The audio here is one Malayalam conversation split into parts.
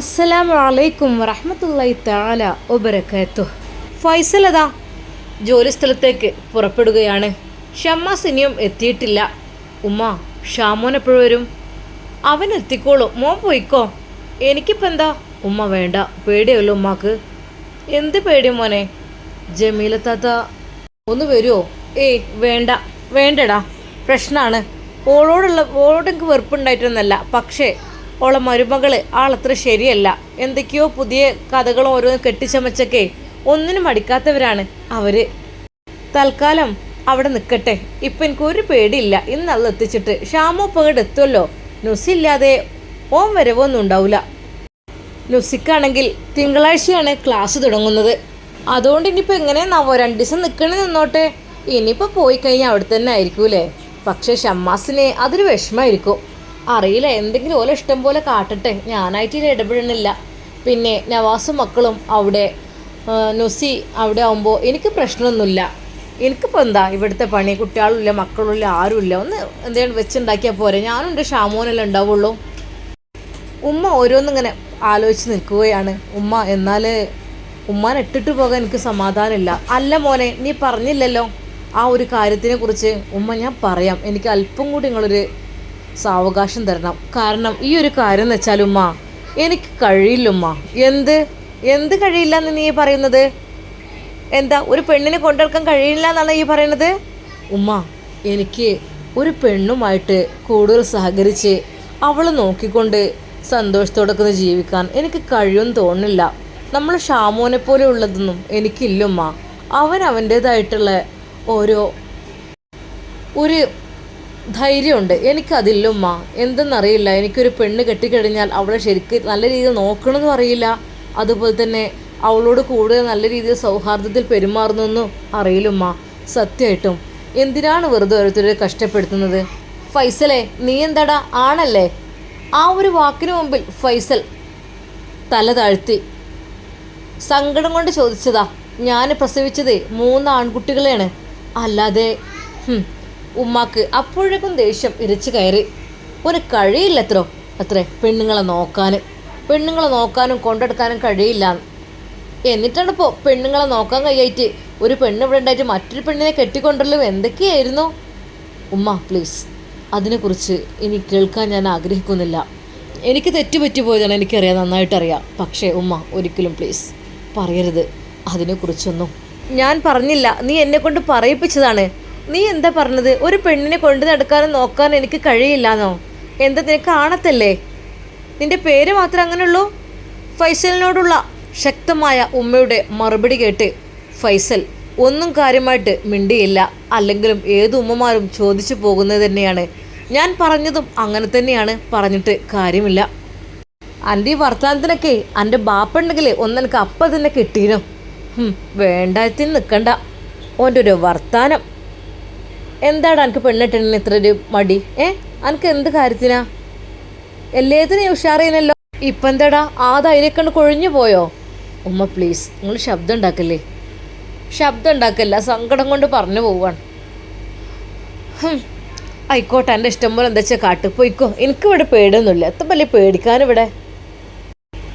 അസ്സലാമു അലൈക്കും വറഹമത്തല്ലായി താല ഒബരക്കത്തു ഫൈസൽ അതാ ജോലി സ്ഥലത്തേക്ക് പുറപ്പെടുകയാണ്. ഷമ്മാസ് ഇനിയും എത്തിയിട്ടില്ല. ഉമ്മ ഷാമോൻ എപ്പോഴും വരും. അവൻ എത്തിക്കോളും. മോൻ പോയിക്കോ. എനിക്കിപ്പോൾ എന്താ? ഉമ്മ വേണ്ട. പേടിയല്ലോ ഉമ്മാക്ക്. എന്ത് പേടി മോനെ? ജമീല താത്ത ഒന്ന് വരുമോ ഏയ് വേണ്ട. വേണ്ടടാ. പ്രശ്നമാണ് ഓളോടുള്ള ഓളോട് എനിക്ക് വെറുപ്പുണ്ടായിട്ടൊന്നല്ല പക്ഷേ ഓളെ മരുമകൾ ആളത്ര ശരിയല്ല. എന്തൊക്കെയോ പുതിയ കഥകൾ ഓരോന്ന് കെട്ടിച്ചമച്ചൊക്കെ ഒന്നിനും അടിക്കാത്തവരാണ് അവർ. തൽക്കാലം അവിടെ നിൽക്കട്ടെ ഇപ്പം എനിക്ക് ഒരു പേടിയില്ല. ഇന്ന് അത് എത്തിച്ചിട്ട്. ഷാമോ പേട് എത്തുമല്ലോ നുസില്ലാതെ ഓം വരവൊന്നും ഉണ്ടാവില്ല നുസിക്കാണെങ്കിൽ തിങ്കളാഴ്ചയാണ് ക്ലാസ് തുടങ്ങുന്നത്. അതുകൊണ്ട് ഇനിയിപ്പോൾ എങ്ങനെയാണാവോ? രണ്ട് ദിവസം നിൽക്കണേ നിന്നോട്ടെ. ഇനിയിപ്പോൾ പോയി കഴിഞ്ഞാൽ അവിടെ തന്നെ ആയിരിക്കൂലേ? പക്ഷേ ഷമ്മാസിനെ അതൊരു വിഷമമായിരിക്കും. അറിയില്ല. എന്തെങ്കിലും ഓല ഇഷ്ടം പോലെ കാട്ടട്ടെ. ഞാനായിട്ട് ഇതിൽ ഇടപെടണില്ല പിന്നെ നവാസും മക്കളും അവിടെ നൊസി അവിടെ ആവുമ്പോൾ എനിക്ക് പ്രശ്നമൊന്നുമില്ല. എനിക്കിപ്പോൾ എന്താ ഇവിടുത്തെ പണി? കുട്ടികളില്ല മക്കളുമില്ല ആരുമില്ല. ഒന്ന് എന്തെങ്കിലും വെച്ചുണ്ടാക്കിയാൽ പോരെ. ഞാനുണ്ട് ഷാമോനല്ലേ ഉണ്ടാവുള്ളൂ. ഉമ്മ ഓരോന്നിങ്ങനെ ആലോചിച്ച് നിൽക്കുകയാണ്. ഉമ്മ എന്നാൽ ഉമ്മാനെ ഇട്ടിട്ട് പോകാൻ എനിക്ക് സമാധാനമില്ല. അല്ല മോനെ നീ പറഞ്ഞില്ലല്ലോ ആ ഒരു കാര്യത്തിനെ കുറിച്ച്. ഉമ്മ ഞാൻ പറയാം. എനിക്ക് അല്പം കൂടി നിങ്ങളൊരു സാവകാശം തരണം. കാരണം ഈ ഒരു കാര്യം എന്ന് വെച്ചാൽ ഉമ്മ എനിക്ക് കഴിയില്ല ഉമ്മ. എന്ത്? എന്ത് കഴിയില്ല എന്ന് നീ പറയുന്നത്? എന്താ ഒരു പെണ്ണിനെ കൊണ്ടെടുക്കാൻ കഴിയില്ല എന്നാണ് ഈ പറയുന്നത്? ഉമ്മ എനിക്ക് ഒരു പെണ്ണുമായിട്ട് കൂടുതൽ സഹകരിച്ച് അവളെ നോക്കിക്കൊണ്ട് സന്തോഷത്തോടെ ഒക്കെ ജീവിക്കാൻ എനിക്ക് കഴിയുമെന്ന് തോന്നുന്നില്ല. നമ്മൾ ഷാമോനെ പോലെ ഉള്ളതൊന്നും എനിക്കില്ലുമ്മ അവൻ അവന്റേതായിട്ടുള്ള ഓരോ ഒരു ധൈര്യമുണ്ട്. എനിക്കതില്ലുമ്മ എന്തെന്നറിയില്ല. എനിക്കൊരു പെണ്ണ് കെട്ടിക്കഴിഞ്ഞാൽ അവളെ ശരിക്ക് നല്ല രീതിയിൽ നോക്കണമെന്നും അറിയില്ല. അതുപോലെ തന്നെ അവളോട് കൂടുതൽ നല്ല രീതിയിൽ സൗഹാർദ്ദത്തിൽ പെരുമാറുന്നൊന്നും അറിയില്ലുമ്മ. സത്യമായിട്ടും എന്തിനാണ് വെറുതെ ഓരോരുത്തരെ കഷ്ടപ്പെടുത്തുന്നത്? ഫൈസലെ നീ എന്താടാ? ആണല്ലേ? ആ ഒരു വാക്കിന് മുമ്പിൽ ഫൈസൽ തല താഴ്ത്തി. സങ്കടം കൊണ്ട് ചോദിച്ചതാ. ഞാൻ പ്രസവിച്ചത് മൂന്ന് ആൺകുട്ടികളെയാണ്. അല്ലാതെ ഉമ്മാക്ക് അപ്പോഴേക്കും ദേഷ്യം ഇരച്ചു കയറി. ഒരു കഴിയില്ലത്രോ? അത്രേ പെണ്ണുങ്ങളെ നോക്കാൻ പെണ്ണുങ്ങളെ നോക്കാനും കൊണ്ടെടുക്കാനും കഴിയില്ല എന്നിട്ടാണ് ഇപ്പോൾ പെണ്ണുങ്ങളെ നോക്കാൻ കഴിയായിട്ട് ഒരു പെണ്ണ് ഇവിടെ ഉണ്ടായിട്ട് മറ്റൊരു പെണ്ണിനെ കെട്ടിക്കൊണ്ടല്ലോ എന്തൊക്കെയായിരുന്നു? ഉമ്മ പ്ലീസ് അതിനെക്കുറിച്ച് ഇനി കേൾക്കാൻ ഞാൻ ആഗ്രഹിക്കുന്നില്ല. എനിക്ക് തെറ്റുപറ്റി പോയതാണ് എനിക്കറിയാം നന്നായിട്ടറിയാം. പക്ഷേ ഉമ്മ ഒരിക്കലും പ്ലീസ് പറയരുത്. അതിനെക്കുറിച്ചൊന്നും. ഞാൻ പറഞ്ഞില്ല. നീ എന്നെ കൊണ്ട് പറയിപ്പിച്ചതാണ്. നീ എന്താ പറഞ്ഞത്? ഒരു പെണ്ണിനെ കൊണ്ടു നടക്കാനും നോക്കാൻ എനിക്ക് കഴിയില്ലാന്നോ? എന്താ നിനക്ക് കാണത്തല്ലേ? നിന്റെ പേര് മാത്രമേ അങ്ങനെയുള്ളൂ? ഫൈസലിനോടുള്ള ശക്തമായ ഉമ്മയുടെ മറുപടി കേട്ട് ഫൈസൽ ഒന്നും കാര്യമായിട്ട് മിണ്ടിയില്ല. അല്ലെങ്കിലും ഏത് ഉമ്മമാരും ചോദിച്ചു പോകുന്നത് തന്നെയാണ്. ഞാൻ പറഞ്ഞതും അങ്ങനെ തന്നെയാണ്. പറഞ്ഞിട്ട് കാര്യമില്ല. എന്റെ ഈ വർത്തമാനത്തിനൊക്കെ എന്റെ ബാപ്പുണ്ടെങ്കിൽ ഒന്നെനിക്ക് അപ്പം തന്നെ കിട്ടിയിരുന്നു വേണ്ടായത്തിന് നിൽക്കണ്ട ഓന്റെ ഒരു വർത്താനം. എന്താടാ എനിക്ക് പെണ്ണിട്ടിന് ഇത്ര ഒരു മടി? ഏ? എനിക്ക് എന്ത് കാര്യത്തിനാ? എല്ലാത്തിനും ഉഷാറിയനല്ലോ ഇപ്പം എന്താടാ? ആ ധൈര്യക്കണ്ട് കൊഴിഞ്ഞു പോയോ? ഉമ്മ പ്ലീസ് നിങ്ങൾ ശബ്ദം ഉണ്ടാക്കല്ലേ? ശബ്ദം ഉണ്ടാക്കല്ല സങ്കടം കൊണ്ട് പറഞ്ഞു പോവാണ്. ആയിക്കോട്ടെ എന്റെ ഇഷ്ടം പോലെ എന്താ വെച്ചാൽ കാട്ട് പോയിക്കോ. എനിക്കിവിടെ പേടിയൊന്നുമില്ല. എത്ര വലിയ പേടിക്കാനിവിടെ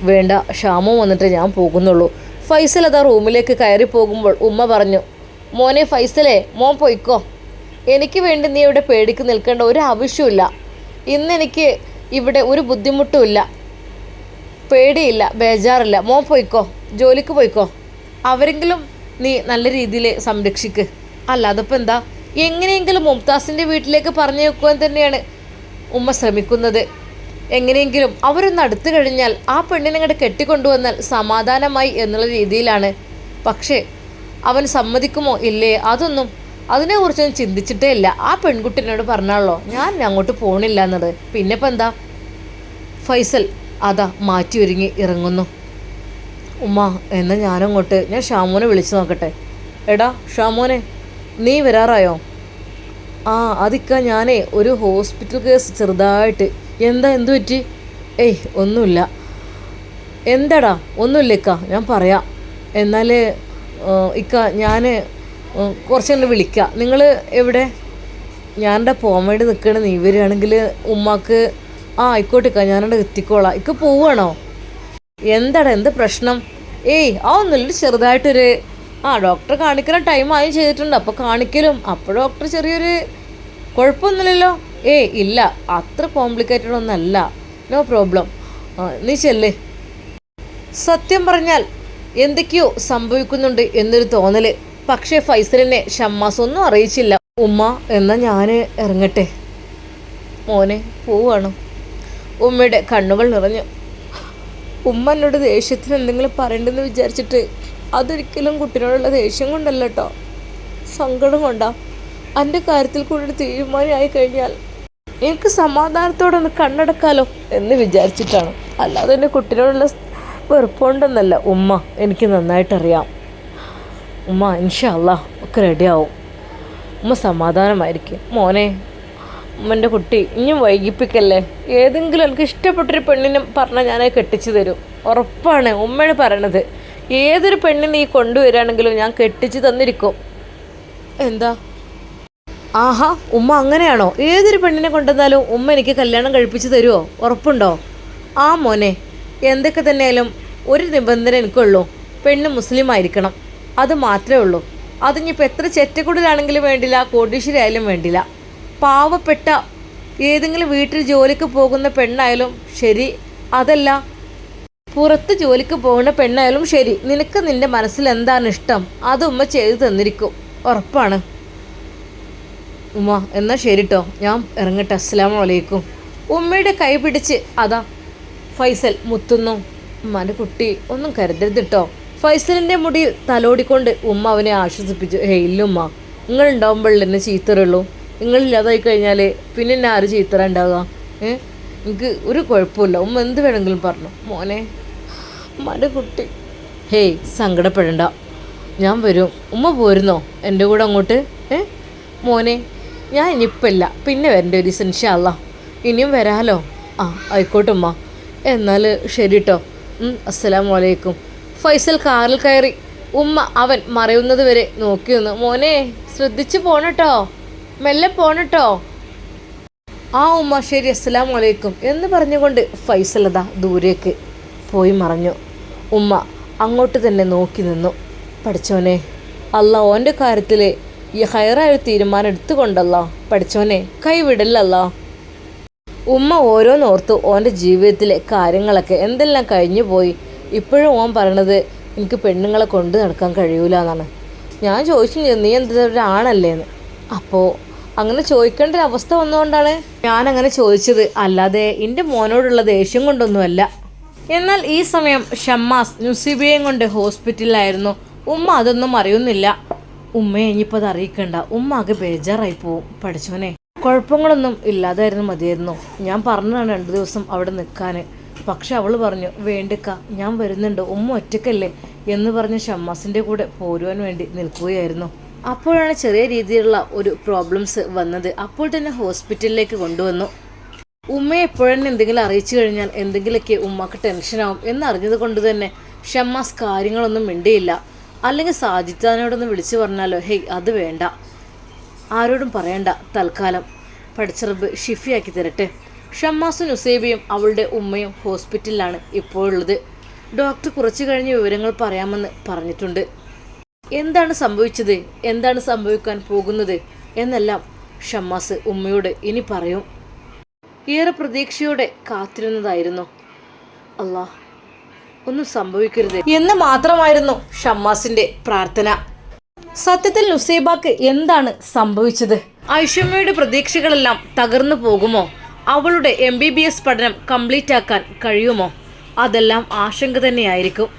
വേണ്ട ക്ഷാമം വന്നിട്ട് ഞാൻ പോകുന്നുള്ളൂ. ഫൈസൽ അതാ റൂമിലേക്ക് കയറി പോകുമ്പോൾ ഉമ്മ പറഞ്ഞു മോനെ ഫൈസലേ മോൻ പോയിക്കോ. എനിക്ക് വേണ്ടി നീ ഇവിടെ പേടിക്ക് നിൽക്കേണ്ട ഒരു ആവശ്യമില്ല ഇന്ന് എനിക്ക് ഇവിടെ ഒരു ബുദ്ധിമുട്ടുമില്ല പേടിയില്ല ബേജാറില്ല. മോൻ പോയിക്കോ ജോലിക്ക് പോയിക്കോ? അവരെങ്കിലും നീ നല്ല രീതിയിൽ സംരക്ഷിക്ക്. അല്ല അതിപ്പോൾ എന്താ? എങ്ങനെയെങ്കിലും മുംതാസിന്റെ വീട്ടിലേക്ക് പറഞ്ഞു വെക്കുവാൻ തന്നെയാണ് ഉമ്മ ശ്രമിക്കുന്നത്. എങ്ങനെയെങ്കിലും അവരൊന്ന് അടുത്തു കഴിഞ്ഞാൽ ആ പെണ്ണിനെ അങ്ങോട്ട് കെട്ടിക്കൊണ്ടുവന്നാൽ സമാധാനമായി എന്നുള്ള രീതിയിലാണ്. പക്ഷേ അവൻ സമ്മതിക്കുമോ? ഇല്ലേ? അതൊന്നും അതിനെക്കുറിച്ചൊന്നും ചിന്തിച്ചിട്ടേ ഇല്ല. ആ പെൺകുട്ടിനോട് പറഞ്ഞാളോ ഞാൻ അങ്ങോട്ട് പോണില്ല എന്നത്. പിന്നെ എന്താ? ഫൈസൽ അതാ മാറ്റി ഒരുങ്ങി ഇറങ്ങുന്നു. ഉമ്മ എന്നാൽ ഞാനങ്ങോട്ട് ഞാൻ ഷാമോനെ വിളിച്ചു നോക്കട്ടെ. എടാ ഷാമോനെ നീ വരാറായോ? ആ അതിക്ക ഞാനേ ഒരു ഹോസ്പിറ്റൽ കേസ് ചെറുതായിട്ട്. എന്താ എന്തു പറ്റി? ഏയ് ഒന്നുമില്ല. എന്താടാ ഒന്നുമില്ല ഇക്ക ഞാൻ പറയാം. എന്നാൽ ഇക്ക ഞാൻ കുറച്ച് കഴിഞ്ഞ് വിളിക്കാം. നിങ്ങൾ എവിടെ? ഞാൻ എന്റെ പോകാൻ വേണ്ടി നിൽക്കണ നീ വരികയാണെങ്കിൽ ഉമ്മാക്ക് ആ ആയിക്കോട്ടെ ഇക്ക ഞാനവിടെ എത്തിക്കോളാം. ഇക്ക് പോവുകയാണോ എന്താണ് എന്ത് പ്രശ്നം? ഏയ് ആ ഒന്നുമില്ല. ചെറുതായിട്ടൊരു ആ ഡോക്ടർ കാണിക്കുന്ന ടൈം ആയും ചെയ്തിട്ടുണ്ട്. അപ്പോൾ കാണിക്കലും. അപ്പോൾ ഡോക്ടർ ചെറിയൊരു കുഴപ്പമൊന്നുമില്ലല്ലോ. ഏയ് ഇല്ല. അത്ര കോംപ്ലിക്കേറ്റഡ് ഒന്നല്ല. നോ പ്രോബ്ലം നീ ചെല്ലേ. സത്യം പറഞ്ഞാൽ എന്തൊക്കെയോ സംഭവിക്കുന്നുണ്ട് എന്നൊരു തോന്നൽ. പക്ഷേ ഫൈസലിനെ ഷമ്മാസ് ഒന്നും അറിയിച്ചില്ല. ഉമ്മ എന്ന ഞാൻ ഇറങ്ങട്ടെ. മോനെ പോവാണ്. ഉമ്മയുടെ കണ്ണുകൾ നിറഞ്ഞു. ഉമ്മ എന്നോട് ദേഷ്യത്തിന് എന്തെങ്കിലും പറയണ്ടെന്ന് വിചാരിച്ചിട്ട് അതൊരിക്കലും കുട്ടിനോടുള്ള ദേഷ്യം കൊണ്ടല്ല കേട്ടോ സങ്കടം കൊണ്ടാ. എന്റെ കാര്യത്തിൽ കൂടെ തീരുമാനമായി കഴിഞ്ഞാൽ എനിക്ക് സമാധാനത്തോടെ ഒന്ന് കണ്ണടക്കാലോ എന്ന് വിചാരിച്ചിട്ടാണ്. അല്ലാതെ എന്റെ കുട്ടിനോടുള്ള വെറുപ്പുണ്ടെന്നല്ല ഉമ്മ എനിക്ക് നന്നായിട്ടറിയാം. ഉമ്മ ഇൻഷല്ല ഒക്കെ റെഡിയാവും ഉമ്മ സമാധാനമായിരിക്കും. മോനെ ഉമ്മന്റെ കുട്ടി ഇനിയും വൈകിപ്പിക്കല്ലേ? ഏതെങ്കിലും എനിക്ക് ഇഷ്ടപ്പെട്ടൊരു പെണ്ണിനെ പറഞ്ഞാൽ ഞാനത് കെട്ടിച്ചു തരും. ഉറപ്പാണ് ഉമ്മയാണ് പറയണത്. ഏതൊരു പെണ്ണിനെ നീ കൊണ്ടുവരാണെങ്കിലും ഞാൻ കെട്ടിച്ചു തന്നിരിക്കും. എന്താ? ആഹാ ഉമ്മ അങ്ങനെയാണോ? ഏതൊരു പെണ്ണിനെ കൊണ്ടുവന്നാലും ഉമ്മ എനിക്ക് കല്യാണം കഴിപ്പിച്ച് തരുമോ ഉറപ്പുണ്ടോ? ആ മോനെ എന്തൊക്കെ തന്നെയാലും ഒരു നിബന്ധന എനിക്കുള്ളൂ. പെണ്ണ് മുസ്ലിം ആയിരിക്കണം അത് മാത്രമേ ഉള്ളൂ. അതിനിപ്പോൾ എത്ര ചെറ്റക്കുടലാണെങ്കിലും വേണ്ടില്ല കോടീശ്വരി ആയാലും വേണ്ടില്ല. പാവപ്പെട്ട ഏതെങ്കിലും വീട്ടിൽ ജോലിക്ക് പോകുന്ന പെണ്ണായാലും ശരി. അതല്ല പുറത്ത് ജോലിക്ക് പോകുന്ന പെണ്ണായാലും ശരി. നിനക്ക് നിന്റെ മനസ്സിൽ എന്താണ് ഇഷ്ടം? അത് ഉമ്മ ചെയ്തു തന്നിരിക്കും. ഉറപ്പാണ്. ഉമ്മ എന്നാൽ ശരി കേട്ടോ ഞാൻ ഇറങ്ങട്ടെ. അസ്സലാമു വലൈക്കും ഉമ്മയുടെ കൈ പിടിച്ച് അതാ ഫൈസൽ മുത്തുന്നു. ഉമ്മാന്റെ കുട്ടി ഒന്നും കരുതരുത് കേട്ടോ ഫൈസലിന്റെ മുടിയിൽ തലോടിക്കൊണ്ട് ഉമ്മ അവനെ ആശ്വസിപ്പിച്ചു. ഹേ ഇല്ലുമ്മ നിങ്ങൾ ഉണ്ടാവുമ്പോഴല്ലേ എന്നെ ചീത്തറുള്ളൂ നിങ്ങളില്ലാതായി കഴിഞ്ഞാൽ പിന്നെ എന്നെ ആര് ചീത്തറ ഉണ്ടാവുക എനിക്ക് ഒരു കുഴപ്പമില്ല ഉമ്മ എന്ത് വേണമെങ്കിലും പറഞ്ഞു. മോനെ ഉമ്മാന്റെ കുട്ടി. ഹേയ് സങ്കടപ്പെടണ്ട. ഞാൻ വരും. ഉമ്മ പോരുന്നോ? എന്റെ കൂടെ അങ്ങോട്ട്? ഏ? മോനെ ഞാൻ ഇനിയിപ്പില്ല. പിന്നെ വരണ്ട ഒരു ഇൻഷാല്ല ഇനിയും വരാലോ? ആ ആയിക്കോട്ടെ ഉമ്മ. എന്നാൽ ശരി കേട്ടോ അസ്സലാമു അലൈക്കും. ഫൈസൽ കാറിൽ കയറി. ഉമ്മ അവൻ മറയുന്നത് വരെ നോക്കി വന്നു മോനെ ശ്രദ്ധിച്ചു പോണട്ടോ. മെല്ലെ പോണട്ടോ. ആ ഉമ്മ ശരി. അസ്സലാം വലൈക്കും എന്ന് പറഞ്ഞുകൊണ്ട് ഫൈസലത ദൂരേക്ക് പോയി മറഞ്ഞു. ഉമ്മ അങ്ങോട്ട് തന്നെ നോക്കി നിന്നു. പഠിച്ചോനെ അല്ല ഓന്റെ കാര്യത്തിൽ ഈ ഹയറായ ഒരു തീരുമാനം എടുത്തുകൊണ്ടല്ല. പഠിച്ചോനെ കൈവിടല്ലല്ല ഉമ്മ ഓരോന്നോർത്തു ഓന്റെ ജീവിതത്തിലെ കാര്യങ്ങളൊക്കെ എന്തെല്ലാം കഴിഞ്ഞു പോയി ഇപ്പോഴും ഓൻ പറയണത് എനിക്ക് പെണ്ണുങ്ങളെ കൊണ്ട് നടക്കാൻ കഴിയൂല എന്നാണ്. ഞാൻ ചോദിച്ചു നീ എന്താ ഒരാണല്ലേന്ന് അപ്പോൾ അങ്ങനെ ചോദിക്കേണ്ട ഒരു അവസ്ഥ വന്നുകൊണ്ടാണ് ഞാൻ അങ്ങനെ ചോദിച്ചത്. അല്ലാതെ എന്റെ മോനോടുള്ള ദേഷ്യം കൊണ്ടൊന്നുമല്ല. എന്നാൽ ഈ സമയം ഷമ്മാസ് നുസിബിയെയും കൊണ്ട് ഹോസ്പിറ്റലിലായിരുന്നു. ഉമ്മ അതൊന്നും അറിയുന്നില്ല. ഉമ്മയെ ഇനിയിപ്പോൾ അത് അറിയിക്കണ്ട. ഉമ്മ ആകെ ബേജാറായി പോവും പഠിച്ചോനെ കുഴപ്പങ്ങളൊന്നും ഇല്ലാതായിരുന്നു മതിയായിരുന്നു. ഞാൻ പറഞ്ഞതാണ് രണ്ട് ദിവസം അവിടെ നിൽക്കാൻ. പക്ഷെ അവൾ പറഞ്ഞു വേണ്ടക്ക ഞാൻ വരുന്നുണ്ട് ഉമ്മ ഒറ്റക്കല്ലേ എന്ന് പറഞ്ഞ് ഷമ്മാസിന്റെ കൂടെ പോരുവാൻ വേണ്ടി നിൽക്കുകയായിരുന്നു. അപ്പോഴാണ് ചെറിയ രീതിയിലുള്ള ഒരു പ്രോബ്ലംസ് വന്നത്. അപ്പോൾ തന്നെ ഹോസ്പിറ്റലിലേക്ക് കൊണ്ടുവന്നു. ഉമ്മയെ എപ്പോഴെന്നെ എന്തെങ്കിലും അറിയിച്ചു കഴിഞ്ഞാൽ എന്തെങ്കിലുമൊക്കെ ഉമ്മക്ക് ടെൻഷനാവും എന്നറിഞ്ഞത് കൊണ്ട് തന്നെ ഷമ്മാസ് കാര്യങ്ങളൊന്നും മിണ്ടിയില്ല. അല്ലെങ്കിൽ സാജിത്താനോടൊന്ന് വിളിച്ചു പറഞ്ഞാലോ ഹേയ് അത് വേണ്ട. ആരോടും പറയണ്ട തൽക്കാലം. പഠിച്ചറബ് ഷിഫിയാക്കി തരട്ടെ. ഷമ്മാസും നുസേബിയും അവളുടെ ഉമ്മയും ഹോസ്പിറ്റലിലാണ് ഇപ്പോഴുള്ളത്. ഡോക്ടർ കുറച്ചു കഴിഞ്ഞ് വിവരങ്ങൾ പറയാമെന്ന് പറഞ്ഞിട്ടുണ്ട്. എന്താണ് സംഭവിച്ചത്? എന്താണ് സംഭവിക്കാൻ പോകുന്നത്? എന്നെല്ലാം ഷമ്മാസ് ഉമ്മയോട് ഇനി പറയും. ഏറെ പ്രതീക്ഷയോടെ കാത്തിരുന്നതായിരുന്നു. അല്ലാ ഒന്നും സംഭവിക്കരുത് എന്ന് മാത്രമായിരുന്നു ഷമ്മാസിന്റെ പ്രാർത്ഥന. സത്യത്തിൽ നുസൈബാക്ക് എന്താണ് സംഭവിച്ചത്? ഐഷമ്മയുടെ പ്രതീക്ഷകളെല്ലാം തകർന്നു പോകുമോ? അവളുടെ എം ബി ബി എസ് പഠനം കംപ്ലീറ്റ് ആക്കാൻ കഴിയുമോ? അതെല്ലാം ആശങ്ക തന്നെയായിരിക്കും.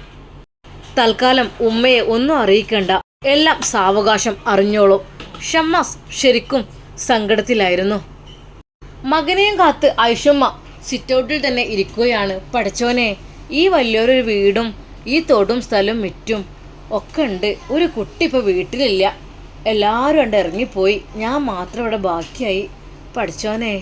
തൽക്കാലം ഉമ്മയെ ഒന്നും അറിയിക്കേണ്ട. എല്ലാം സാവകാശം അറിഞ്ഞോളൂ. ഷമ്മാസ് ശരിക്കും സങ്കടത്തിലായിരുന്നു. മകനെയും കാത്ത് ഐഷമ്മ സിറ്റൗട്ടിൽ തന്നെ ഇരിക്കുകയാണ്. പഠിച്ചോനെ ഈ വലിയൊരു വീടും ഈ തോടും സ്ഥലവും മിറ്റും ഒക്കെ ഉണ്ട്. ഒരു കുട്ടി ഇപ്പോൾ വീട്ടിലില്ല. എല്ലാവരും ഉണ്ട് ഇറങ്ങിപ്പോയി. ഞാൻ മാത്രം ഇവിടെ ബാക്കിയായി. പഠിച്ചോനെ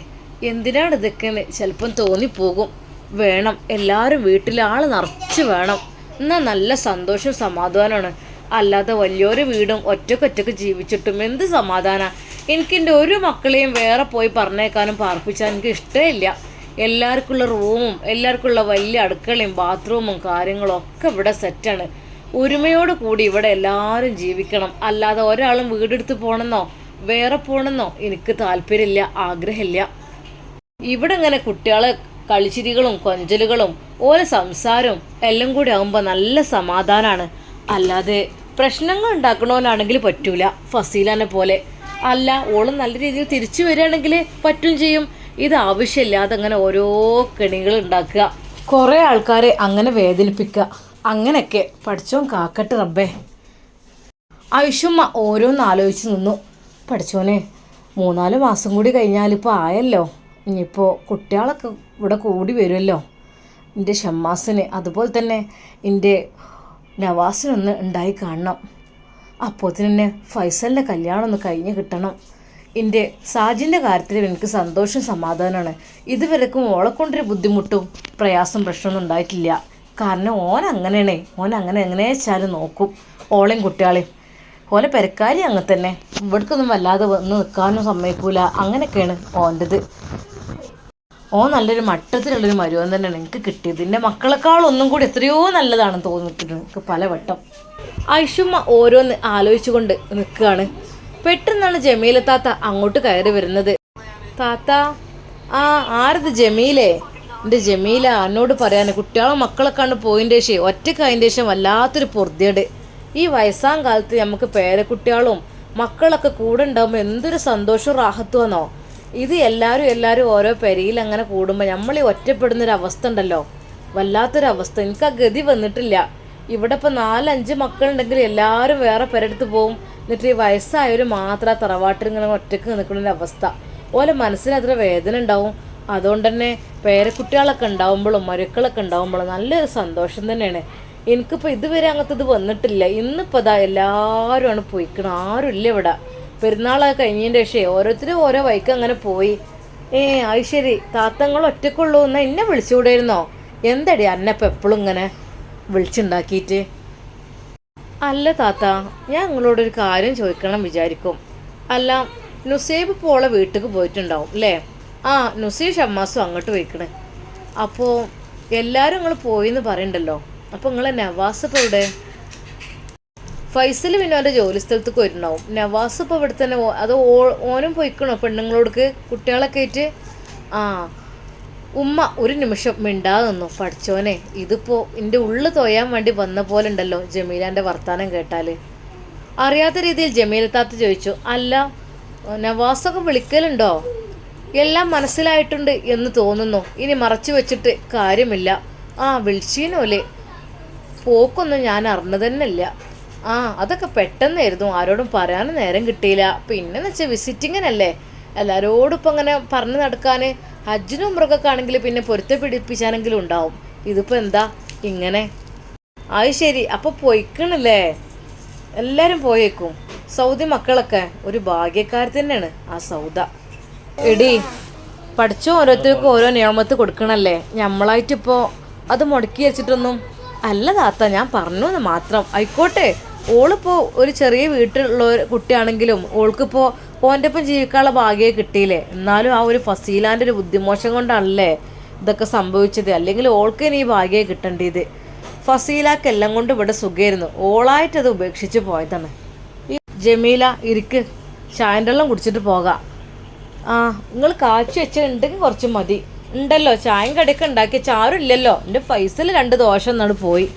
എന്തിനാണ് ഇതൊക്കെ ചിലപ്പം തോന്നിപ്പോകും. വേണം എല്ലാവരും വീട്ടിൽ ആൾ നിറച്ച് വേണം. എന്നാൽ നല്ല സന്തോഷം സമാധാനമാണ്. അല്ലാതെ വലിയൊരു വീടും ഒറ്റക്കൊറ്റക്ക് ജീവിച്ചിട്ടും എന്ത് സമാധാനമാണ് എനിക്കെന്റെ ഒരു മക്കളെയും വേറെ പോയി പറഞ്ഞേക്കാനും പാർപ്പിച്ചാൽ എനിക്ക് ഇഷ്ടമില്ല. എല്ലാവർക്കുള്ള റൂമും എല്ലാവർക്കുള്ള വലിയ അടുക്കളയും ബാത്റൂമും കാര്യങ്ങളും ഒക്കെ ഇവിടെ സെറ്റാണ് ഒരുമയോട് കൂടി ഇവിടെ എല്ലാവരും ജീവിക്കണം. അല്ലാതെ ഒരാളും വീടെടുത്ത് പോകണമെന്നോ വേറെ പോകണമെന്നോ എനിക്ക് താല്പര്യമില്ല ആഗ്രഹമില്ല. ഇവിടെ ഇങ്ങനെ കുട്ടികളെ കളിച്ചിരികളും കൊഞ്ചലുകളും ഓരോ സംസാരവും എല്ലാം കൂടി ആകുമ്പോൾ നല്ല സമാധാനമാണ് അല്ലാതെ പ്രശ്നങ്ങൾ ഉണ്ടാക്കണമെന്നാണെങ്കിൽ പറ്റൂല. ഫസീലനെ പോലെ. അല്ല ഓൾ നല്ല രീതിയിൽ തിരിച്ചു വരികയാണെങ്കിൽ പറ്റും ചെയ്യും. ഇത് ആവശ്യമില്ലാതെ അങ്ങനെ ഓരോ കെണികൾ ഉണ്ടാക്കുക. കുറേ ആൾക്കാരെ അങ്ങനെ വേദനിപ്പിക്കുക. അങ്ങനെയൊക്കെ പഠിച്ചോൻ കാക്കട്ട് റബ്ബേ. ആയുഷമ്മ ഓരോന്ന് ആലോചിച്ച് നിന്നു. പഠിച്ചോനെ മൂന്നാൽ മാസം കൂടി കഴിഞ്ഞാൽ ഇപ്പോൾ ആയല്ലോ. ഇനിയിപ്പോൾ കുട്ടികളൊക്കെ ഇവിടെ കൂടി വരുമല്ലോ. എന്റെ ഷമ്മാസിന് അതുപോലെ തന്നെ എന്റെ നവാസിനൊന്ന് ഉണ്ടായി കാണണം. അപ്പോൾ തന്നെ ഫൈസലിന്റെ കല്യാണം ഒന്ന് കഴിഞ്ഞ് കിട്ടണം. എന്റെ സാജിന്റെ കാര്യത്തിൽ എനിക്ക് സന്തോഷം സമാധാനമാണ് ഇതുവരെക്കും ഓളെ കൊണ്ടൊരു ബുദ്ധിമുട്ടും പ്രയാസം പ്രശ്നമൊന്നും ഉണ്ടായിട്ടില്ല. കാരണം ഓൻ അങ്ങനെയാണേ. ഓൻ അങ്ങനെ എങ്ങനെ വെച്ചാലും നോക്കും ഓളെയും കുട്ടികളെയും. ഓലെ പെരക്കാരി അങ്ങനെ തന്നെ. ഇവിടേക്കൊന്നും വല്ലാതെ വന്ന് നിൽക്കാനും സമ്മതിക്കൂല. അങ്ങനെയൊക്കെയാണ് ഓന്റെത്. ഓ നല്ലൊരു മട്ടത്തിലുള്ളൊരു മരുവൻ തന്നെയാണ് എനിക്ക് കിട്ടിയത്. എന്റെ മക്കളെക്കാളൊന്നും കൂടി എത്രയോ നല്ലതാണെന്ന് തോന്നിയിട്ടുണ്ട് എനിക്ക് പലവട്ടം ഐഷുമ്മ ഓരോന്ന് ആലോചിച്ചുകൊണ്ട് നിൽക്കുകയാണ്. പെട്ടെന്നാണ് ജമീല താത്ത അങ്ങോട്ട് കയറി വരുന്നത്. താത്ത ആ ആരത് ജമീലേ? എന്റെ ജമീല എന്നോട് പറയാൻ കുട്ടികളും മക്കളൊക്കെ ആണ് പോയിന്റെ ശേഷം ഒറ്റക്കായതിന്റെ ശേഷം വല്ലാത്തൊരു പൊറുതിയുണ്ട് ഈ വയസ്സാം കാലത്ത് നമുക്ക് പേരക്കുട്ടികളും മക്കളൊക്കെ കൂടെ ഉണ്ടാകുമ്പോൾ എന്തൊരു സന്തോഷവും റാഹത്തുവാന്നോ ഇത് എല്ലാവരും എല്ലാവരും ഓരോ പെരയിൽ അങ്ങനെ കൂടുമ്പോൾ നമ്മൾ ഈ ഒറ്റപ്പെടുന്നൊരവസ്ഥ ഉണ്ടല്ലോ വല്ലാത്തൊരവസ്ഥ. എനിക്ക് ആ ഗതി വന്നിട്ടില്ല. ഇവിടെ ഇപ്പം നാലഞ്ച് മക്കളുണ്ടെങ്കിൽ എല്ലാവരും വേറെ പെരടുത്ത് പോകും എന്നിട്ട് ഈ വയസ്സായവർ മാത്രം ആ തറവാട്ടിൽ ഇങ്ങനെ ഒറ്റയ്ക്ക് നിൽക്കുന്ന അവസ്ഥ. ഓലെ മനസ്സിന് അത്ര വേദന ഉണ്ടാവും. അതുകൊണ്ട് തന്നെ പേരക്കുട്ടികളൊക്കെ ഉണ്ടാവുമ്പോഴും മരുക്കളൊക്കെ ഉണ്ടാവുമ്പോഴും നല്ലൊരു സന്തോഷം തന്നെയാണ്. എനിക്കിപ്പോൾ ഇതുവരെ അങ്ങനത്തെ ഇത് വന്നിട്ടില്ല. ഇന്നിപ്പോൾ ഇതാ എല്ലാവരും ആണ് പോയിക്കണം. ആരും ഇല്ല ഇവിടെ. പെരുന്നാളൊക്കെ കഴിഞ്ഞതിന്റെ ശേഷം ഓരോരുത്തരും ഓരോ വൈക്ക് അങ്ങനെ പോയി. ഏ അത് ശരി. താത്തങ്ങൾ ഒറ്റക്കുള്ളൂ എന്നാൽ എന്നെ വിളിച്ചുകൂടായിരുന്നോ? എന്തടി അന്നപ്പം എപ്പോഴും ഇങ്ങനെ വിളിച്ചുണ്ടാക്കിയിട്ട്? അല്ല താത്ത ഞാൻ നിങ്ങളോടൊരു കാര്യം ചോദിക്കണം വിചാരിക്കും. അല്ല നുസൈബ് പോളെ വീട്ടിലേക്ക് പോയിട്ടുണ്ടാവും അല്ലേ? ആ നുസൈബ് ഷമ്മാസും അങ്ങോട്ട് പോയിക്കണേ. അപ്പോൾ എല്ലാവരും നിങ്ങൾ പോയി എന്ന് പറയണ്ടല്ലോ? അപ്പോൾ നിങ്ങളെ നവാസ് ഇപ്പോൾ ഇവിടെ ഫൈസൽ പിന്നെ അവന്റെ ജോലി സ്ഥലത്തേക്ക് വരുന്നുണ്ടാവും. നവാസ് ഇപ്പോൾ ഇവിടെ തന്നെ അത് ഓ- ഓനും പോയിക്കണോ? പെണ്ണുങ്ങളോടക്ക്? കുട്ടികളൊക്കെ ആയിട്ട്? ആ. ഉമ്മ ഒരു നിമിഷം മിണ്ടാതെ നിന്നു. പഠിച്ചോനെ ഇതിപ്പോൾ എന്റെ ഉള്ളു തോയാൻ വേണ്ടി വന്ന പോലെ ഉണ്ടല്ലോ ജമീലാന്റെ വർത്താനം കേട്ടാൽ അറിയാത്ത രീതിയിൽ ജമീൽ താത്ത ചോദിച്ചു അല്ല നവാസൊക്കെ വിളിക്കലുണ്ടോ? എല്ലാം മനസ്സിലായിട്ടുണ്ട് എന്ന് തോന്നുന്നു. ഇനി മറച്ചു വെച്ചിട്ട് കാര്യമില്ല. ആ വിളിച്ചീനോലെ. പോക്കൊന്നും ഞാൻ അറിഞ്ഞത് തന്നെയില്ല ആ അതൊക്കെ പെട്ടെന്നായിരുന്നു. ആരോടും പറയാനും നേരം കിട്ടിയില്ല. പിന്നെ എന്ന് വെച്ചാൽ വിസിറ്റിങ്ങിനല്ലേ? എല്ലാവരോടും ഇപ്പം അങ്ങനെ പറഞ്ഞു നടക്കാൻ ഹജ്ജിനും ഉമ്രക്കൊക്കെ ആണെങ്കിൽ പിന്നെ പൊരുത്തെ പിടിപ്പിച്ചാണെങ്കിലും ഉണ്ടാവും. ഇതിപ്പോൾ എന്താ? ഇങ്ങനെ. അത് ശരി. അപ്പോൾ പോയിക്കണല്ലേ? എല്ലാവരും പോയേക്കും. സൗദി മക്കളൊക്കെ ഒരു ഭാഗ്യക്കാർ തന്നെയാണ്. ആ സൗദ. എടി പഠിച്ചു ഓരോരുത്തർക്കും ഓരോ നിയമത്ത് കൊടുക്കണല്ലേ? നമ്മളായിട്ടിപ്പോൾ അത് മുടക്കി വെച്ചിട്ടൊന്നും അല്ല താത്ത. ഞാൻ പറഞ്ഞു എന്ന് മാത്രം. ആയിക്കോട്ടെ. ഓളിപ്പോൾ ഒരു ചെറിയ വീട്ടിലുള്ള ഒരു കുട്ടിയാണെങ്കിലും ഓൾക്കിപ്പോ ഓന്റെ ഒപ്പം ജീവിക്കാനുള്ള ഭാഗ്യമേ കിട്ടിയില്ലേ? എന്നാലും ആ ഒരു ഫസീലാന്റെ ഒരു ബുദ്ധിമോശം കൊണ്ടാണല്ലേ ഇതൊക്കെ സംഭവിച്ചത്? അല്ലെങ്കിൽ ഓൾക്ക് ഇനി ഈ ഭാഗ്യം കിട്ടേണ്ടത്? ഫസീലാക്ക് എല്ലാം കൊണ്ട് ഇവിടെ സുഖമായിരുന്നു ഓളായിട്ട് അത് ഉപേക്ഷിച്ച് പോയതാണ്. ഈ ജമീല ഇരിക്ക്. ചായന്റെ വെള്ളം കുടിച്ചിട്ട് പോകാം. ആ നിങ്ങൾ കാച്ചു വെച്ചിട്ടുണ്ടെങ്കിൽ കുറച്ച് മതി. ഉണ്ടല്ലോ ചായയും കടയ്ക്ക് ഉണ്ടാക്കിയ ചാരും ഇല്ലല്ലോ. എന്റെ പൈസയിൽ രണ്ട് ദോഷം എന്നാണ് പോയി.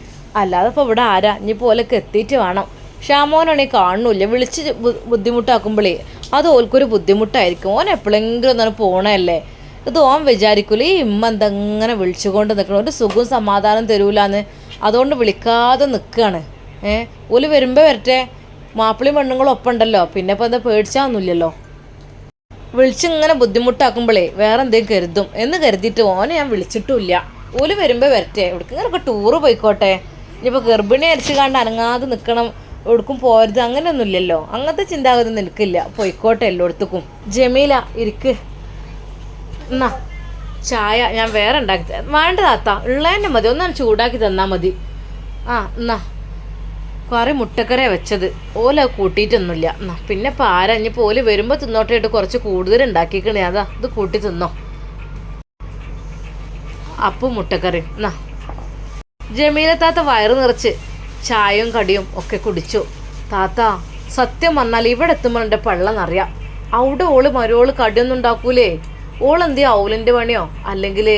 അല്ലാതെ ഇപ്പോൾ ഇവിടെ ആരാ? ഇനി പോലൊക്കെ എത്തിയിട്ട് വേണം. ഷാമോനാണെങ്കിൽ കാണുന്നില്ല വിളിച്ച് ബുദ്ധിമുട്ടാക്കുമ്പോഴേ അത് ഓൽക്കൊരു ബുദ്ധിമുട്ടായിരിക്കും. ഓൻ എപ്പോഴെങ്കിലും ഒന്നാണ് പോണല്ലേ? ഇത് ഓൻ വിചാരിക്കൂല. ഈ ഇമ്മ എന്തെങ്ങനെ വിളിച്ചുകൊണ്ട് നിൽക്കണം ഒരു സുഖവും സമാധാനം തരൂലാന്ന്. അതുകൊണ്ട് വിളിക്കാതെ നിൽക്കുകയാണ് ഏ? ഓൽ വരുമ്പോൾ വരട്ടെ. മാപ്പിളി പെണ്ണുങ്ങളും ഒപ്പം ഉണ്ടല്ലോ പിന്നെ ഇപ്പോൾ എന്താ പേടിച്ചാന്നില്ലല്ലോ? വിളിച്ചിങ്ങനെ ബുദ്ധിമുട്ടാക്കുമ്പോഴേ വേറെ എന്തെങ്കിലും കരുതും. എന്ന് കരുതിയിട്ട് ഓനെ ഞാൻ വിളിച്ചിട്ടുമില്ല ഓൽ വരുമ്പോൾ വരട്ടെ. എവിടേക്കെങ്കിലൊക്കെ ടൂറ് പോയിക്കോട്ടെ. ഇനിയിപ്പോൾ ഗർഭിണി അരിച്ചു കണ്ട് അനങ്ങാതെ നിൽക്കണം എവിടേക്കും പോരുത് അങ്ങനെയൊന്നുമില്ലല്ലോ. അങ്ങനത്തെ ചിന്താഗതി നിൽക്കില്ല പോയിക്കോട്ടെ എല്ലായിടത്തേക്കും ജമീല ഇരിക്ക്. എന്നാ ചായ ഞാൻ വേറെ ഉണ്ടാക്കി തരാം. വേണ്ട താത്ത ഉള്ളതന്നെ മതി. ഒന്നാണ് ചൂടാക്കി തന്നാൽ മതി. ആ എന്നാ. കുറേ മുട്ടക്കറി വെച്ചത്. ഓല കൂട്ടിയിട്ടൊന്നുമില്ല. എന്നാ പിന്നെ ആരാ? ഇനിയിപ്പോൾ ഓൽ വരുമ്പോൾ തിന്നോട്ടായിട്ട് കുറച്ച് കൂടുതൽ ഉണ്ടാക്കിക്കണേ. അതാ ഇത് കൂട്ടി തിന്നോ. അപ്പം മുട്ടക്കറി എന്നാ. ജമീല താത്ത വയറ് നിറച്ച് ചായയും കടിയും ഒക്കെ കുടിച്ചു. താത്ത സത്യം വന്നാൽ ഇവിടെ എത്തുമ്പോൾ എന്റെ പള്ളന്നറിയാം അവിടെ ഓൾ മരോൾ കടിയൊന്നും ഉണ്ടാക്കൂലേ? ഓൾ എന്ത് ഔലിന്റെ പണിയോ? അല്ലെങ്കിൽ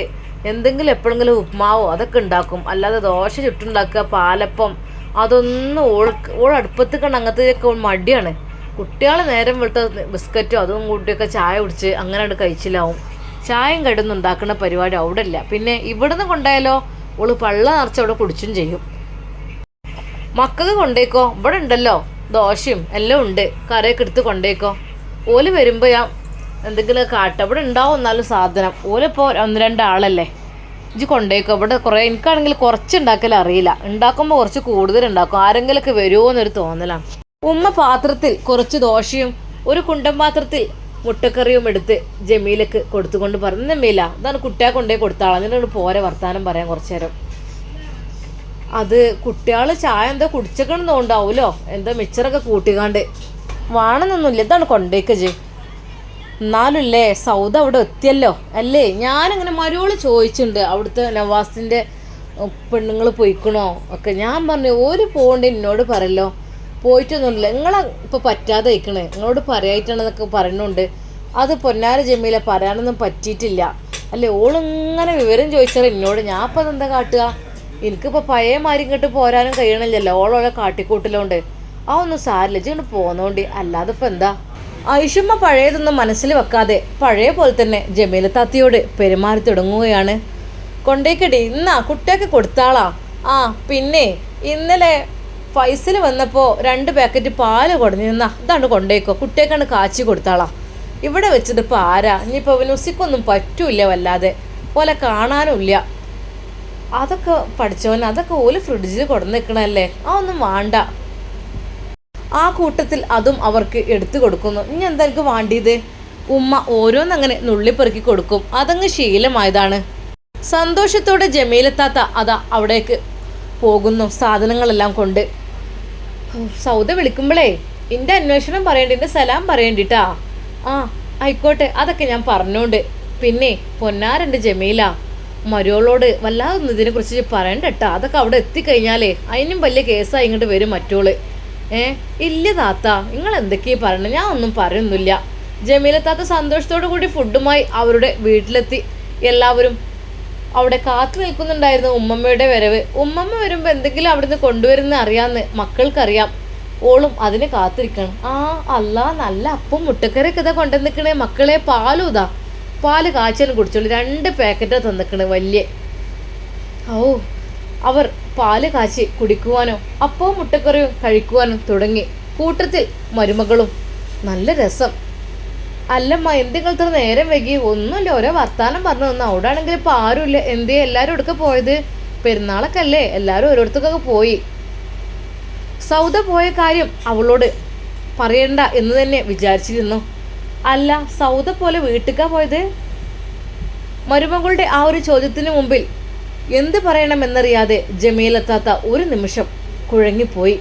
എന്തെങ്കിലും എപ്പോഴെങ്കിലും ഉപ്മാവോ? അതൊക്കെ ഉണ്ടാക്കും. അല്ലാതെ ദോശ ചുട്ടുണ്ടാക്കുക പാലപ്പം അതൊന്നും ഓൾ ഓൾ അടുപ്പത്ത് കണ്ട് അങ്ങനത്തേക്ക് മടിയാണ്. കുട്ടികൾ നേരം വെളുത്ത ബിസ്ക്കറ്റോ അതും കൂട്ടിയൊക്കെ ചായ കുടിച്ച് അങ്ങനെ കഴിച്ചിലാവും. ചായയും കടന്നുണ്ടാക്കുന്ന പരിപാടി അവിടെ ഇല്ല. പിന്നെ ഇവിടുന്ന് കൊണ്ടായാലോ? ഓൾ പള്ള നിറച്ച് അവിടെ കുടിച്ചും ചെയ്യും. മക്കൾക്ക് കൊണ്ടേക്കോ? ഇവിടെ ഉണ്ടല്ലോ. ദോശയും എല്ലാം ഉണ്ട്. കറിയൊക്കെ എടുത്ത് കൊണ്ടേക്കോ. ഓൽ വരുമ്പോൾ ഞാൻ എന്തെങ്കിലും കാട്ട ഇവിടെ ഉണ്ടാവും എന്നാലും സാധനം. ഓലിപ്പോൾ ഒന്ന് രണ്ടാളല്ലേ. ഇത് കൊണ്ടേക്കോ. ഇവിടെ കുറേ എനിക്കാണെങ്കിൽ കുറച്ച് ഉണ്ടാക്കൽ അറിയില്ല. ഉണ്ടാക്കുമ്പോൾ കുറച്ച് കൂടുതൽ ഉണ്ടാക്കും. ആരെങ്കിലുമൊക്കെ വരുമോ എന്നൊരു തോന്നലാണ്. ഉമ്മ പാത്രത്തിൽ കുറച്ച് ദോശയും ഒരു കുണ്ടൻ പാത്രത്തിൽ മുട്ടക്കറിയും എടുത്ത് ജമീലക്ക് കൊടുത്തുകൊണ്ട് പറഞ്ഞു ജമീല അതാണ് കുട്ടിയെ കൊണ്ടേ കൊടുത്താളാ. എന്നിട്ട് പോരെ വർത്താനം പറയാൻ കുറച്ചു നേരം. അത് കുട്ടികൾ ചായ എന്താ കുടിച്ചേക്കണം തോണ്ടാവൂലോ എന്താ മിച്ചറൊക്കെ കൂട്ടിക്കാണ്ട്. വേണമെന്നൊന്നുമില്ല ഇതാണ് കൊണ്ടേക്ക് ജി എന്നാലുമില്ലേ സൗദ അവിടെ എത്തിയല്ലോ. അല്ലേ? ഞാനിങ്ങനെ മരുവോൾ ചോദിച്ചിട്ടുണ്ട്. അവിടുത്തെ നവാസിന്റെ പെണ്ണുങ്ങൾ പോയിക്കണോ? ഒക്കെ. ഞാൻ പറഞ്ഞു ഒരു പോകണ്ട എന്നോട് പറയല്ലോ. പോയിട്ടൊന്നുമില്ല. നിങ്ങളെ ഇപ്പോൾ പറ്റാതെ ഇരിക്കണേ നിങ്ങളോട് പറയായിട്ടാണെന്നൊക്കെ പറയുന്നുണ്ട്. അത് പൊന്നാര ജമീല പറയാനൊന്നും പറ്റിയിട്ടില്ല. അല്ലേ ഓളിങ്ങനെ വിവരം ചോദിച്ചാൽ എന്നോട് ഞാൻ ഇപ്പൊ അതെന്താ കാട്ടുക? എനിക്കിപ്പോൾ പഴയ മാരി ഇങ്ങോട്ട് പോരാനും കഴിയണില്ലല്ലോ. ഓളോളെ കാട്ടിക്കൂട്ടിലോണ്ട്. ആ ഒന്നും സാരില്ല. ഇജ്ജ് പോന്നോണ്ടി. അല്ലാതെ ഇപ്പം എന്താ? ഐഷമ്മ പഴയതൊന്നും മനസ്സിൽ വെക്കാതെ പഴയ പോലെ തന്നെ ജമീല താത്തിയോട് പെരുമാറി തുടങ്ങുകയാണ്. കൊണ്ടേക്കടി ഇന്നാ കുട്ടിയൊക്കെ കൊടുത്താളാ. ആ പിന്നെ ഇന്നലെ ഫൈസൽ വന്നപ്പോൾ രണ്ട് പാക്കറ്റ് പാൽ കൊടുഞ്ഞു നിന്നാ ഇതാണ്ട് കൊണ്ടേക്കോ. കുട്ടിയേക്കാണ് കാച്ചി കൊടുത്താളാ. ഇവിടെ വെച്ചത് ഇപ്പോൾ ആരാ? ഇനിയിപ്പോൾ ലുസിക്കൊന്നും പറ്റൂല വല്ലാതെ. പോലെ കാണാനുമില്ല അതൊക്കെ പഠിച്ചവൻ അതൊക്കെ ഓൽ ഫ്രിഡ്ജിൽ കൊടുന്ന് നിൽക്കണല്ലേ ആ ഒന്നും വേണ്ട. ആ കൂട്ടത്തിൽ അതും അവർക്ക് എടുത്തു കൊടുക്കുന്നു. ഇനി എന്താ എനിക്ക് വേണ്ടിയത്? ഉമ്മ ഓരോന്നങ്ങനെ നുള്ളിപ്പെറുക്കി കൊടുക്കും. അതങ്ങ് ശീലമായതാണ്. സന്തോഷത്തോടെ ജമീലെത്താത്ത അതാ അവിടേക്ക് പോകുന്നു. സാധനങ്ങളെല്ലാം കൊണ്ട് സൗദ വിളിക്കുമ്പോഴേ എന്റെ അന്വേഷണം പറയണ്ട എന്റെ സലാം പറയണ്ടിട്ടാ. ആ ആയിക്കോട്ടെ അതൊക്കെ ഞാൻ പറഞ്ഞോണ്ട്. പിന്നെ പൊന്നാരന്റെ ജമീല മരുവളോട് വല്ലാതൊന്നും ഇതിനെക്കുറിച്ച് പറയണ്ട കേട്ടോ അതൊക്കെ അവിടെ എത്തിക്കഴിഞ്ഞാലേ അതിനും വലിയ കേസായി ഇങ്ങോട്ട് വരും മറ്റോൾ. ഏ ഇല്ല താത്ത നിങ്ങൾ എന്തൊക്കെയാ പറയണത് ഞാൻ ഒന്നും പറയുന്നില്ല. ജമീല താത്ത സന്തോഷത്തോടു കൂടി ഫുഡുമായി അവരുടെ വീട്ടിലെത്തി. എല്ലാവരും അവിടെ കാത്തു നിൽക്കുന്നുണ്ടായിരുന്നു ഉമ്മമ്മയുടെ വരവ്. ഉമ്മമ്മ വരുമ്പോൾ എന്തെങ്കിലും അവിടുന്ന് കൊണ്ടുവരുന്ന അറിയാന്ന് മക്കൾക്കറിയാം. ഓളും അതിന് കാത്തിരിക്കണം. ആ അല്ല നല്ല അപ്പം മുട്ടക്കറിയൊക്കെ ഇതാ കൊണ്ടു നിൽക്കണേ മക്കളെ പാലും ഇതാ. പാൽ കാച്ചാലും കുടിച്ചോളൂ. രണ്ട് പാക്കറ്റാ തന്നിക്കണ് വലിയ. ഓ അവർ പാൽ കാച്ചി കുടിക്കുവാനോ അപ്പവും മുട്ടക്കറിയും കഴിക്കുവാനും തുടങ്ങി. കൂട്ടത്തിൽ മരുമകളും. നല്ല രസം. അല്ലമ്മ എന്തെങ്കിലും ഇത്ര നേരം വൈകി? ഒന്നുമില്ല ഓരോ വർത്താനം പറഞ്ഞു തന്നു അവിടെ ആണെങ്കിൽ ഇപ്പം ആരുമില്ല. എന്തേ എല്ലാവരും എടുക്ക പോയത്? പെരുന്നാളൊക്കെ അല്ലേ എല്ലാവരും ഓരോരുത്തർക്കൊക്കെ പോയി. സൗദ പോയ കാര്യം അവളോട് പറയണ്ട എന്ന് തന്നെ വിചാരിച്ചിരുന്നു. അല്ല സൗദ പോലെ വീട്ടിക്കാൻ പോയത്? മരുമകളുടെ ആ ഒരു ചോദ്യത്തിന് മുമ്പിൽ എന്ത് പറയണമെന്നറിയാതെ ജമീലെത്താത്ത ഒരു നിമിഷം കുഴങ്ങിപ്പോയി.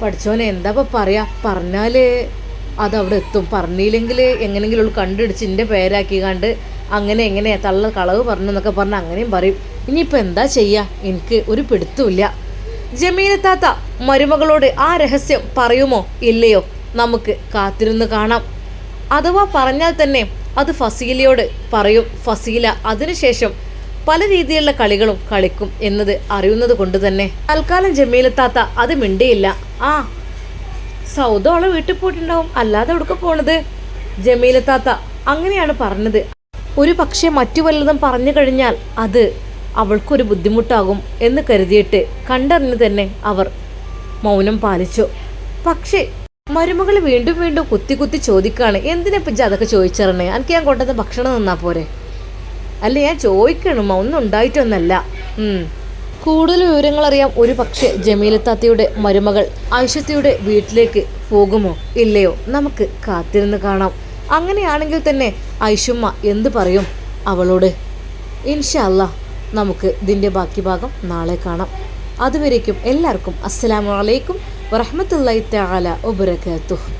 പഠിച്ചോനെ എന്താപ്പ പറയാ? പറഞ്ഞാൽ അത് അവിടെ എത്തും പറഞ്ഞില്ലെങ്കിൽ എങ്ങനെയെങ്കിലും ഉള്ളു കണ്ടുപിടിച്ച് എന്റെ പേരാക്കി കണ്ട് അങ്ങനെ എങ്ങനെ തള്ള കളവ് പറഞ്ഞു എന്നൊക്കെ പറഞ്ഞ് അങ്ങനെയും പറയും. ഇനിയിപ്പോൾ എന്താ ചെയ്യുക എനിക്ക് ഒരു പിടുത്തുമില്ല ജമീലത്താത്ത മരുമകളോട് ആ രഹസ്യം പറയുമോ? ഇല്ലയോ? നമുക്ക് കാത്തിരുന്ന് കാണാം. അഥവാ പറഞ്ഞാൽ തന്നെ അത് ഫസീലയോട് പറയും. ഫസീല അതിനുശേഷം പല രീതിയിലുള്ള കളികളും കളിക്കും എന്നത് അറിയുന്നത് കൊണ്ട് തന്നെ. തൽക്കാലം ജമീലത്താത്ത അത് മിണ്ടിയില്ല. ആ സൗദ അവളെ വീട്ടിൽ പോയിട്ടുണ്ടാവും. അല്ലാതെ എവിടേക്ക് പോണത്? ജമീല താത്ത അങ്ങനെയാണ് പറഞ്ഞത്. ഒരു പക്ഷേ മറ്റു വല്ലതും പറഞ്ഞു കഴിഞ്ഞാൽ അത് അവൾക്കൊരു ബുദ്ധിമുട്ടാകും എന്ന് കരുതിയിട്ട് കണ്ടറിഞ്ഞ് തന്നെ അവർ മൗനം പാലിച്ചു. പക്ഷേ മരുമകൾ വീണ്ടും വീണ്ടും കുത്തി കുത്തി ചോദിക്കുകയാണ് എന്തിനെ പിജ്ജ അതൊക്കെ ചോദിച്ചറിഞ്ഞേ എനിക്ക് ഞാൻ കൊണ്ടുവന്ന ഭക്ഷണം തന്നാ പോരെ? അല്ല ഞാൻ ചോദിക്കണം ഒന്നും ഉണ്ടായിട്ടൊന്നല്ല. കൂടുതൽ വിവരങ്ങൾ അറിയാം ഒരു പക്ഷേ ജമീലത്താത്തയുടെ മരുമകൾ ഐഷത്തിയുടെ വീട്ടിലേക്ക് പോകുമോ ഇല്ലയോ നമുക്ക് കാത്തിരുന്ന് കാണാം. അങ്ങനെയാണെങ്കിൽ തന്നെ ഐഷുമ്മ എന്ത് പറയും അവളോട്? ഇൻഷല്ല നമുക്ക് ഇതിന്റെ ബാക്കി ഭാഗം നാളെ കാണാം. അതുവരേക്കും എല്ലാവർക്കും അസ്സലാമു അലൈക്കും വറഹമത്തല്ലായി തആല വബറകാതുഹു.